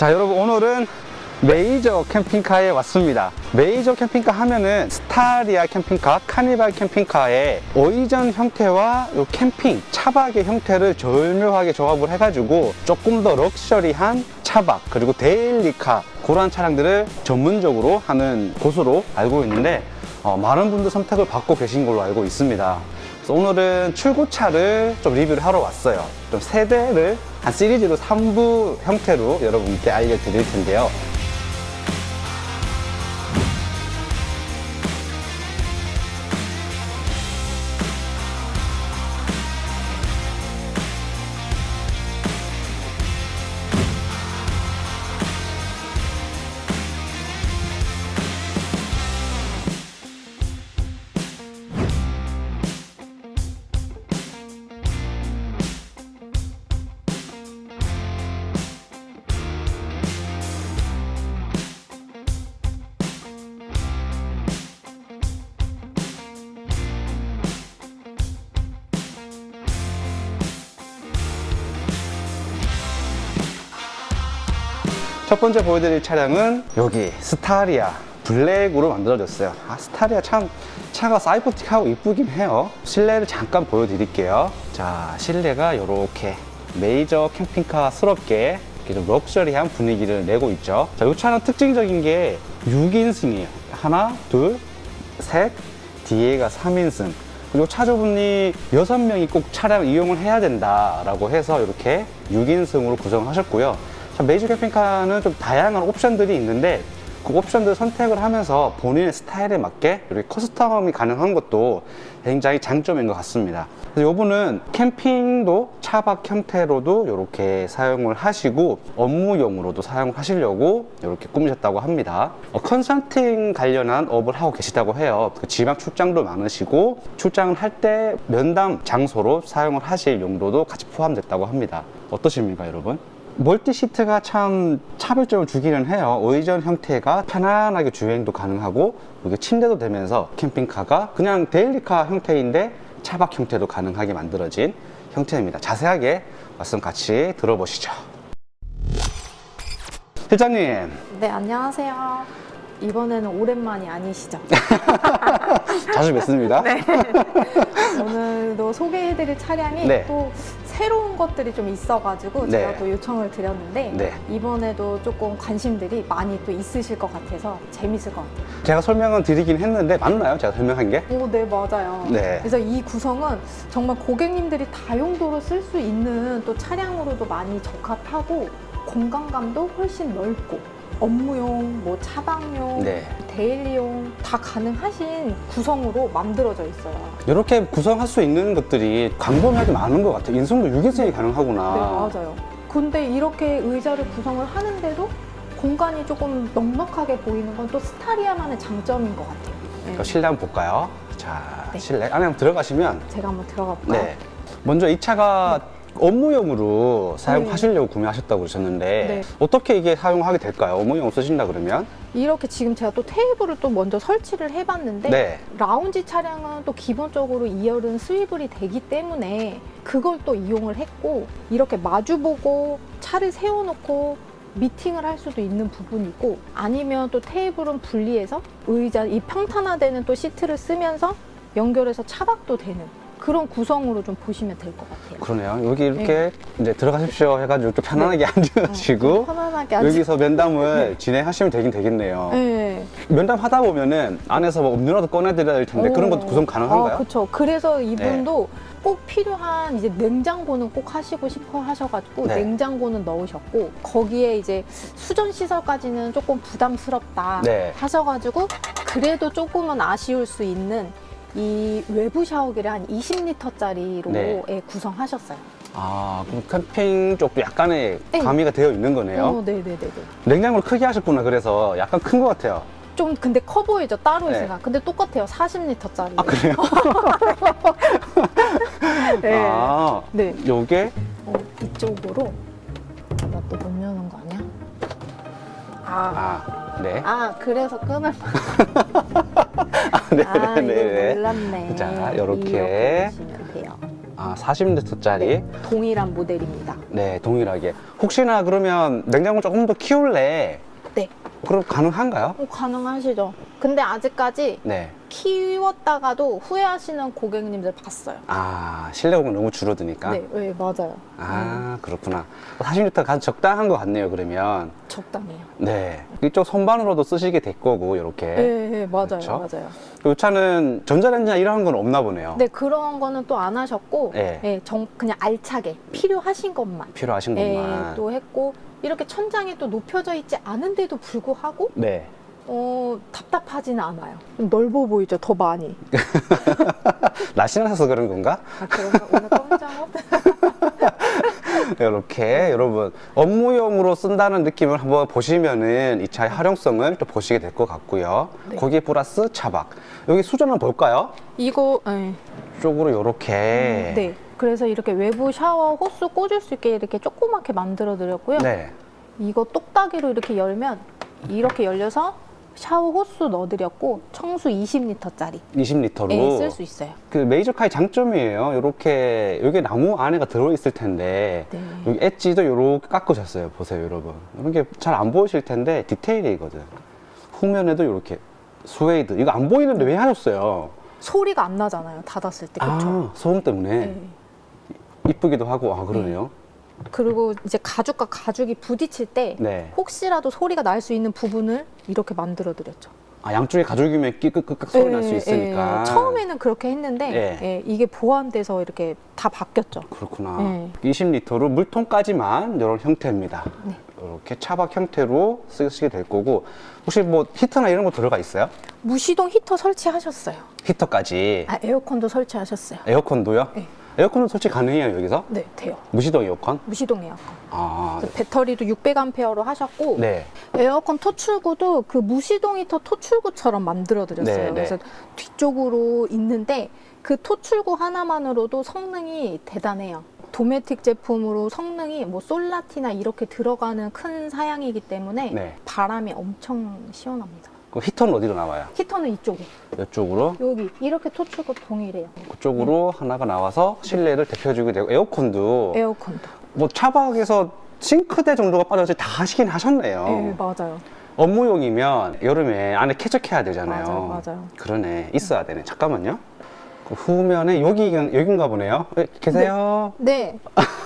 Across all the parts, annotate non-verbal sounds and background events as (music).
자, 여러분 오늘은 메이저 캠핑카에 왔습니다. 메이저 캠핑카 하면은 스타리아 캠핑카, 카니발 캠핑카의 어이전 형태와 요 캠핑, 차박의 형태를 절묘하게 조합을 해가지고 조금 더 럭셔리한 차박, 그리고 데일리카, 그러한 차량들을 전문적으로 하는 곳으로 알고 있는데, 어, 많은 분들 선택을 받고 계신 걸로 알고 있습니다. 오늘은 출고차를 좀 리뷰를 하러 왔어요. 좀 세대를 한 시리즈로 3부 형태로 여러분께 알려드릴 텐데요. 첫 번째 보여드릴 차량은 여기 스타리아 블랙으로 만들어졌어요. 아, 스타리아 참 차가 사이버틱하고 이쁘긴 해요. 실내를 잠깐 보여드릴게요. 자, 실내가 이렇게 메이저 캠핑카스럽게 좀 럭셔리한 분위기를 내고 있죠. 자, 이 차는 특징적인 게 6인승이에요. 하나, 둘, 셋, 뒤에가 3인승. 그리고 차주분이 6명이 꼭 차량 이용을 해야 된다라고 해서 이렇게 6인승으로 구성하셨고요. 참 메이저 캠핑카는 좀 다양한 옵션들이 있는데 그 옵션들 선택을 하면서 본인의 스타일에 맞게 이렇게 커스텀이 가능한 것도 굉장히 장점인 것 같습니다. 그래서 이분은 캠핑도 차박 형태로도 이렇게 사용을 하시고 업무용으로도 사용을 하시려고 이렇게 꾸미셨다고 합니다. 어, 컨설팅 관련한 업을 하고 계시다고 해요. 그 지방 출장도 많으시고 출장을 할 때 면담 장소로 사용을 하실 용도도 같이 포함됐다고 합니다. 어떠십니까, 여러분? 멀티 시트가 참 차별점을 주기는 해요. 의전 형태가 편안하게 주행도 가능하고 이게 침대도 되면서 캠핑카가 그냥 데일리카 형태인데 차박 형태도 가능하게 만들어진 형태입니다. 자세하게 말씀 같이 들어보시죠. 실장님, 네, 안녕하세요. 이번에는 오랜만이 아니시죠? (laughs) 자주 뵙습니다. (laughs) 네. 오늘도 소개해드릴 차량이 네. 또 새로운 것들이 좀 있어가지고 네. 제가 또 요청을 드렸는데 네. 이번에도 조금 관심들이 많이 또 있으실 것 같아서 재밌을 것 같아요. 제가 설명은 드리긴 했는데 맞나요? 제가 설명한 게? 오, 네, 맞아요. 네. 그래서 이 구성은 정말 고객님들이 다용도로 쓸 수 있는 또 차량으로도 많이 적합하고 공간감도 훨씬 넓고 업무용, 뭐 차박용, 네. 데일리용 다 가능하신 구성으로 만들어져 있어요. 이렇게 구성할 수 있는 것들이 광범위하게 많은 것 같아요. 인성도 6인승이 가능하구나. 네, 맞아요. 근데 이렇게 의자를 구성을 하는데도 공간이 조금 넉넉하게 보이는 건 또 스타리아만의 장점인 것 같아요. 네. 그럼 실내 한번 볼까요? 자, 네. 실내 안에 한번 들어가시면 제가 한번 들어가 볼까요? 네. 먼저 이 차가 업무용으로 사용하시려고 구매하셨다고 그러셨는데 네. 어떻게 이게 사용하게 될까요? 업무용 쓰신다 그러면? 이렇게 지금 제가 또 테이블을 또 먼저 설치를 해봤는데 네. 라운지 차량은 또 기본적으로 2열은 스위블이 되기 때문에 그걸 또 이용을 했고 이렇게 마주보고 차를 세워놓고 미팅을 할 수도 있는 부분이고 아니면 또 테이블은 분리해서 의자 이 평탄화되는 또 시트를 쓰면서 연결해서 차박도 되는 그런 구성으로 좀 보시면 될 것 같아요. 그러네요. 여기 이렇게 이제 들어가십시오 해가지고 이렇게 편안하게 (laughs) 앉으시고 편안하게 앉으 여기서 면담을 진행하시면 되긴 되겠네요. 네. 면담 하다 보면은 안에서 뭐 음료라도 꺼내드려야 될 텐데 그런 것도 구성 가능한가요? 그렇죠. 그래서 이분도 꼭 필요한 이제 냉장고는 꼭 하시고 싶어 하셔가지고 네. 냉장고는 넣으셨고 거기에 이제 수전 시설까지는 조금 부담스럽다 네. 하셔가지고 그래도 조금은 아쉬울 수 있는 이 외부 샤워기를 한 20리터짜리로 네. 구성하셨어요. 아, 그럼 캠핑 쪽도 약간의 네. 가미가 되어 있는 거네요. 어, 네네네네. 냉장고를 크게 하셨구나. 그래서 약간 큰 것 같아요. 좀 근데 커 보이죠 따로 네. 있으니까. 근데 똑같아요. 40리터짜리. 아, 그래요? (laughs) 네. 아, 네. 요게 어, 이쪽으로 나 또 못 여는 거 아니야? 아, 아, 네. 아 그래서 네, (laughs) (laughs) 아 네, 네. 이거 몰랐네. 자, 요렇게. 보시면 돼요. 아, 40리터짜리. 네, 동일한 모델입니다. 네, 동일하게. 혹시나 그러면 냉장고 조금 더 키울래? 네. 그럼 가능한가요? 어, 가능하시죠. 근데 아직까지 네. 키웠다가도 후회하시는 고객님들 봤어요. 아, 실내 공간 너무 줄어드니까. 네, 네, 맞아요. 아, 그렇구나. 40리터 가 적당한 것 같네요, 그러면. 적당해요. 네. 이쪽 선반으로도 쓰시게 될 거고, 이렇게. 네, 네, 맞아요, 그렇죠? 맞아요. 이 차는 전자레인지나 이런 건 없나 보네요. 네, 그런 거는 또 안 하셨고, 네. 네, 정, 그냥 알차게 필요하신 것만. 필요하신 네, 것만. 또 했고 이렇게 천장이 또 높여져 있지 않은데도 불구하고 네. 어, 답답하지는 않아요. 좀 넓어 보이죠, 더 많이. (laughs) 날씨 나서 그런 건가? 아, 그런가? 오늘 검은 작업? (laughs) 이렇게 여러분 업무용으로 쓴다는 느낌을 한번 보시면은 이 차의 활용성을 또 보시게 될 것 같고요. 네. 거기에 플러스 차박. 여기 수전은 볼까요? 이거, 네. 쪽으로 이렇게. 네. 그래서 이렇게 외부 샤워 호스 꽂을 수 있게 이렇게 조그맣게 만들어 드렸고요. 네. 이거 똑딱이로 이렇게 열면 이렇게 열려서 샤워 호스 넣어드렸고 청수 20리터짜리 20리터로. 예, 쓸수 있어요. 그 메이저카의 장점이에요. 이렇게 여기 나무 안에가 들어 있을 텐데 네. 여기 엣지도 이렇게 깎으셨어요. 보세요, 여러분. 이런 게 잘 안 보이실 텐데 디테일이거든. 후면에도 이렇게 스웨이드. 이거 안 보이는데 왜 하셨어요? 소리가 안 나잖아요. 닫았을 때. 그쵸? 아, 소음 때문에 네. 이쁘기도 하고 아 그러네요. 그리고 이제 가죽과 가죽이 부딪힐 때 네. 혹시라도 소리가 날 수 있는 부분을 이렇게 만들어 드렸죠. 아 양쪽에 가죽이면 끼끄끄끄 소리 날 수 예, 있으니까. 예. 처음에는 그렇게 했는데 예. 예, 이게 보완돼서 이렇게 다 바뀌었죠. 그렇구나. 네. 20리터로 물통까지만 이런 형태입니다. 네. 이렇게 차박 형태로 쓰시게 될 거고 혹시 뭐 히터나 이런 거 들어가 있어요? 무시동 히터 설치하셨어요. 히터까지. 아, 에어컨도 설치하셨어요. 에어컨도요? 네. 에어컨도 설치 가능해요 여기서? 네, 돼요. 무시동 에어컨? 무시동 에어컨. 아, 그래서 배터리도 600암페어로 하셨고 네. 에어컨 토출구도 그 무시동 히터 토출구처럼 만들어 드렸어요. 네, 네. 그래서 뒤쪽으로 있는데 그 토출구 하나만으로도 성능이 대단해요. 도메틱 제품으로 성능이 뭐 솔라티나 이렇게 들어가는 큰 사양이기 때문에 네. 바람이 엄청 시원합니다. 그 히터는 어디로 나와요? 히터는 이쪽에 이쪽으로 여기 이렇게 토출구 동일해요. 그쪽으로 하나가 나와서 실내를 대표주게 되고 에어컨도 에어컨도. 뭐 차박에서 싱크대 정도가 빠져서 다 하시긴 하셨네요. 네 맞아요. 업무용이면 여름에 안에 쾌적해야 되잖아요. 맞아요, 맞아요. 그러네. 있어야 되네. 잠깐만요. 그 후면에 여기 여긴가 보네요. 에, 계세요? 네,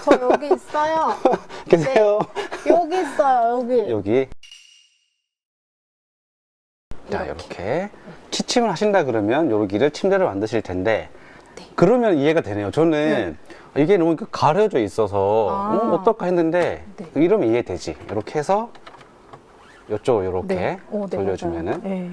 저 여기 있어요. (laughs) 계세요? 여기 있어요. 여기. 여기. 자, 이렇게. 취침을 하신다 그러면 여기를 침대를 만드실 텐데 네. 그러면 이해가 되네요. 저는 이게 너무 그 가려져 있어서 아. 어, 어떨까 했는데 네. 이러면 이해되지. 이렇게 해서 이쪽으로 이렇게 어, 네, 돌려주면은 맞아요. 네.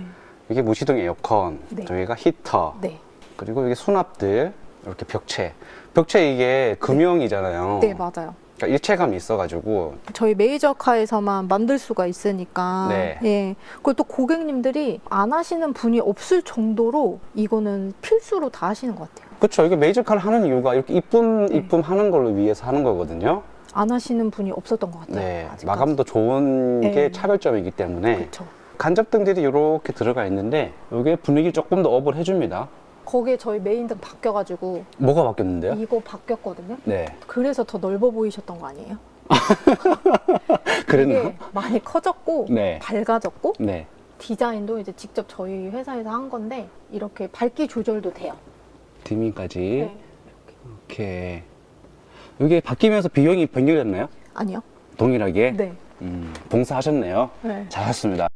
이게 무시동 에어컨, 네. 저기가 히터, 네. 그리고 이게 수납들, 이렇게 벽체. 벽체 이게 금형이잖아요. 네, 맞아요. 그러니까 일체감이 있어가지고 저희 메이저카에서만 만들 수가 있으니까. 네. 예. 그리고 또 고객님들이 안 하시는 분이 없을 정도로 이거는 필수로 다 하시는 것 같아요. 그렇죠. 이게 메이저카를 하는 이유가 이렇게 이쁨 네. 이쁨 하는 걸로 위해서 하는 거거든요. 안 하시는 분이 없었던 것 같아요. 네, 아직까지. 마감도 좋은 네. 게 차별점이기 때문에 그렇죠. 간접등들이 이렇게 들어가 있는데 이게 분위기 조금 더 업을 해줍니다. 거기에 저희 메인등 바뀌어가지고 뭐가 바뀌었는데요? 이거 바뀌었거든요. 네, 그래서 더 넓어 보이셨던 거 아니에요? (laughs) 그랬나? 이게 많이 커졌고 네. 밝아졌고 네, 디자인도 이제 직접 저희 회사에서 한 건데 이렇게 밝기 조절도 돼요. 디밍까지 네. 이렇게 이게 바뀌면서 비용이 변경됐나요? 아니요? 동일하게 네. 음, 봉사하셨네요. 네. 잘하셨습니다.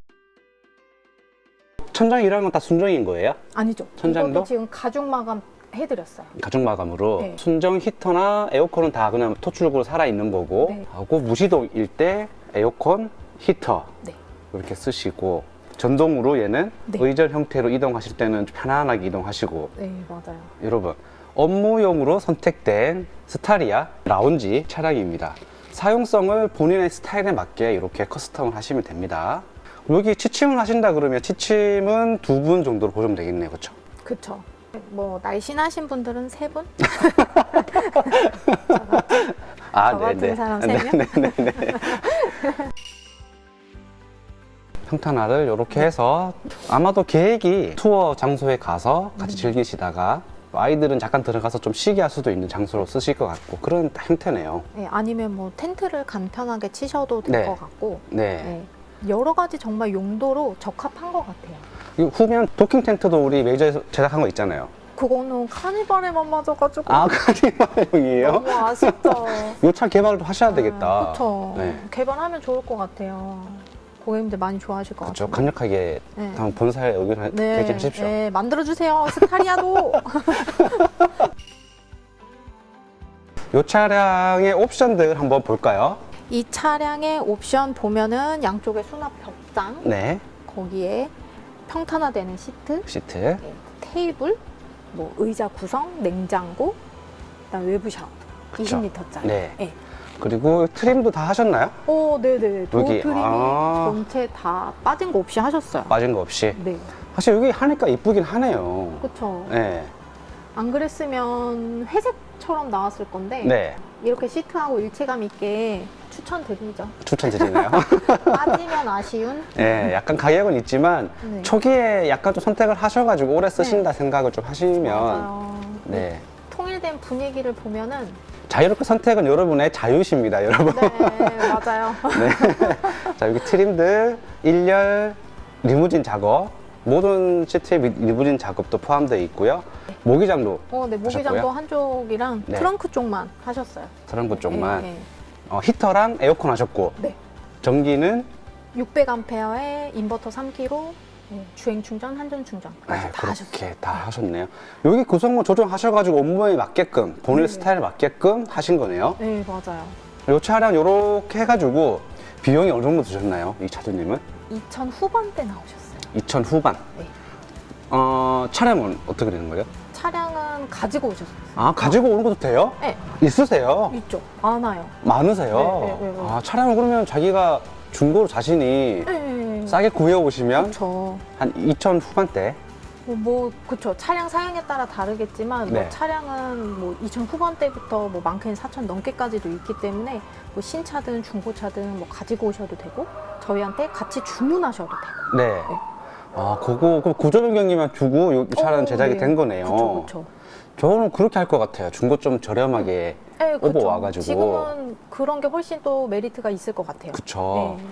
천장이라는 건 다 순정인 거예요? 아니죠. 천장도? 이것도 지금 가죽 마감 해드렸어요. 가죽 마감으로 네. 순정 히터나 에어컨은 다 그냥 토출구로 살아 있는 거고 네. 하고 무시동일 때 에어컨 히터 네. 이렇게 쓰시고 전동으로 얘는 네. 의전 형태로 이동하실 때는 좀 편안하게 이동하시고 네, 맞아요. 여러분 업무용으로 선택된 스타리아 라운지 차량입니다. 사용성을 본인의 스타일에 맞게 이렇게 커스텀을 하시면 됩니다. 여기 취침을 하신다 그러면 취침은 두 분 정도로 보시면 되겠네요, 그렇죠? 그쵸. 뭐 날씬하신 분들은 세 분? 아, (laughs) 저 같은 사람 세 명? 네 네 네. (laughs) 평탄화를 이렇게 해서 아마도 계획이 투어 장소에 가서 같이 음. 즐기시다가 아이들은 잠깐 들어가서 좀 쉬게 할 수도 있는 장소로 쓰실 것 같고 그런 형태네요. 네, 아니면 뭐 텐트를 간편하게 치셔도 될 네. 것 같고 네. 네, 여러 가지 정말 용도로 적합한 것 같아요. 이 후면 도킹 텐트도 우리 메이저에서 제작한 거 있잖아요. 그거는 카니발에만 맞아가지고 아, (laughs) 카니발용이에요? 너무 아쉽다. 요 차 개발도 하셔야 되겠다. 그렇죠. 네. 개발하면 좋을 것 같아요. 고객님들 많이 좋아하실 것 그렇죠. 같아요. 강력하게 네. 한번 본사에 의견 네, 제기하십시오. 네, 만들어주세요. 스타리아도. (laughs) 요 차량의 옵션들 한번 볼까요? 이 차량의 옵션 보면은 양쪽에 수납 벽장, 네. 거기에 평탄화되는 시트, 시트. 네, 테이블, 뭐 의자 구성, 냉장고, 그다음 외부 샤워, 그쵸. 20리터짜리. 네. 그리고 트림도 다 하셨나요? 오, 네네. 도어 여기, 트림이 아. 전체 다 빠진 거 없이 하셨어요. 빠진 거 없이. 네, 사실 여기 하니까 이쁘긴 하네요. 그렇죠. 네. 안 그랬으면 회색처럼 나왔을 건데 네. 이렇게 시트하고 일체감 있게 추천드리죠. 추천드리나요? (laughs) 빠지면 아쉬운. 네. 약간 가격은 있지만 네. 초기에 약간 좀 선택을 하셔가지고 오래 쓰신다 생각을 좀 하시면 맞아요. 네. 통일된 분위기를 보면은 자유롭게 선택은 여러분의 자유십니다, 여러분. 네 맞아요. (laughs) 자, 여기 트림들, 일열 리무진 작업, 모든 시트에 미- 리무진 작업도 포함되어 있고요. 모기장도 어, 네 모기장도 하셨고요? 한쪽이랑 네. 트렁크 쪽만 하셨어요. 트렁크 쪽만 네, 어, 히터랑 에어컨 하셨고 네. 전기는 600암페어에 인버터 3kg, 주행 충전, 한전 충전까지 네, 다 그렇게 하셨어요. 다 하셨네요. 여기 구성물 조정하셔가지고 업무에 맞게끔 본인 네. 스타일에 맞게끔 하신 거네요. 네 맞아요. 이 차량 이렇게 해가지고 비용이 어느 정도 드셨나요? 이 차주님은 2000 후반대 나오셨어요. 2000 후반. 네. 어, 차량은 어떻게 되는 거예요? 차량은 가지고 오셨어요. 아 가지고 오는 것도 돼요? 네 있으세요? 있죠. 많아요. 많으세요? 네, 네, 네, 네. 아 차량을 그러면 자기가 중고로 자신이 네. 싸게 구해 오시면 그렇죠. 한 2천 후반대. 뭐, 뭐 그쵸 차량 사양에 따라 다르겠지만 네. 뭐 차량은 뭐 2천 후반대부터 뭐 많게는 4천 넘게까지도 있기 때문에 뭐 신차든 중고차든 뭐 가지고 오셔도 되고 저희한테 같이 주문하셔도 되고 네. 아 그거 그 구조 변경이만 주고 이 차량 어, 제작이 네. 된 거네요. 그쵸 그쵸 저는 그렇게 할 것 같아요. 중고 좀 저렴하게. 네, 오버 그쵸. 와가지고. 지금은 그런 게 훨씬 또 메리트가 있을 것 같아요 그쵸. 네.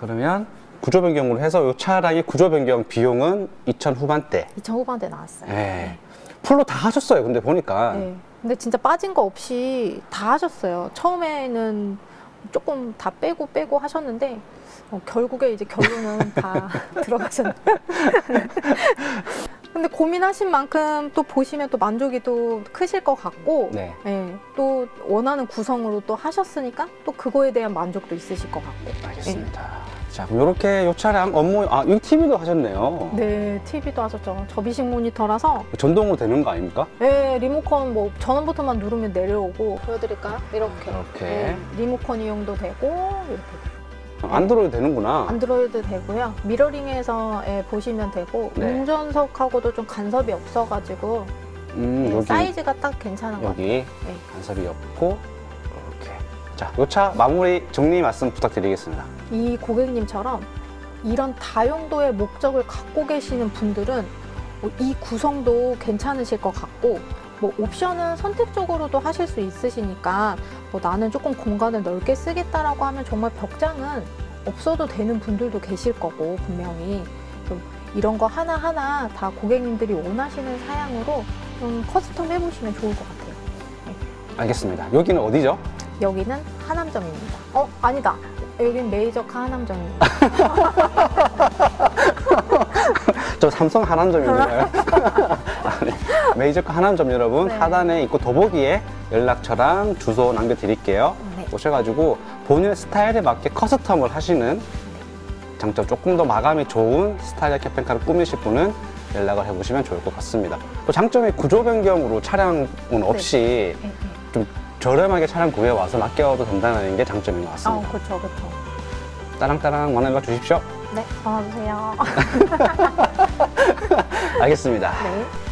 그러면 구조 변경으로 해서 이 차량의 구조 변경 비용은 2천 후반대. 2천 후반대 나왔어요 네. 풀로 다 하셨어요. 근데 보니까. 네. 근데 진짜 빠진 거 없이 다 하셨어요. 처음에는 조금 다 빼고 빼고 하셨는데 어, 결국에 이제 결론은 (laughs) 다 (laughs) 들어가셨네요. (laughs) 근데 고민하신 만큼 또 보시면 또 만족이 또 크실 것 같고 네. 네, 또 원하는 구성으로 또 하셨으니까 또 그거에 대한 만족도 있으실 것 같고 알겠습니다. 자, 그럼 이렇게 이 차량 업무, 아, 여기 TV도 하셨네요. 네, TV도 하셨죠. 접이식 모니터라서 전동으로 되는 거 아닙니까? 네, 리모컨 뭐 전원 버튼만 누르면 내려오고 보여드릴까요? 이렇게. 이렇게. 네, 리모컨 이용도 되고 이렇게 안드로이드 되는구나. 안드로이드 되고요. 미러링에서 예, 보시면 되고 네. 운전석하고도 좀 간섭이 없어가지고 음, 예, 여기, 사이즈가 딱 괜찮은 것 같아요. 여기 네. 간섭이 없고, 이렇게. 자, 이차 마무리 정리 말씀 부탁드리겠습니다. 이 고객님처럼 이런 다용도의 목적을 갖고 계시는 분들은 뭐이 구성도 괜찮으실 것 같고 뭐 옵션은 선택적으로도 하실 수 있으시니까 뭐 나는 조금 공간을 넓게 쓰겠다라고 하면 정말 벽장은 없어도 되는 분들도 계실 거고 분명히 좀 이런 거 하나하나 다 고객님들이 원하시는 사양으로 좀 커스텀 해보시면 좋을 것 같아요. 알겠습니다. 여기는 어디죠? 여기는 하남점입니다. 어 아니다. 여긴 메이저카 하남점입니다. (laughs) 저 삼성 하남점인가요? 아, 네. 메이저카 하남점 여러분 네. 하단에 있고 더보기에 연락처랑 주소 남겨드릴게요. 네. 오셔가지고 본인의 스타일에 맞게 커스텀을 하시는 장점 조금 더 마감이 좋은 스타일의 캠핑카를 꾸미실 분은 연락을 해보시면 좋을 것 같습니다. 또 장점이 구조 변경으로 차량은 없이 네, 네. 좀 저렴하게 차량 구해 와서 맡겨도 된다는 게 장점인 것 아, 같습니다. 그렇죠, 그렇죠. 따랑따랑 만원가 주십시오. 네, 전화 주세요. (laughs) (laughs) 알겠습니다. 네.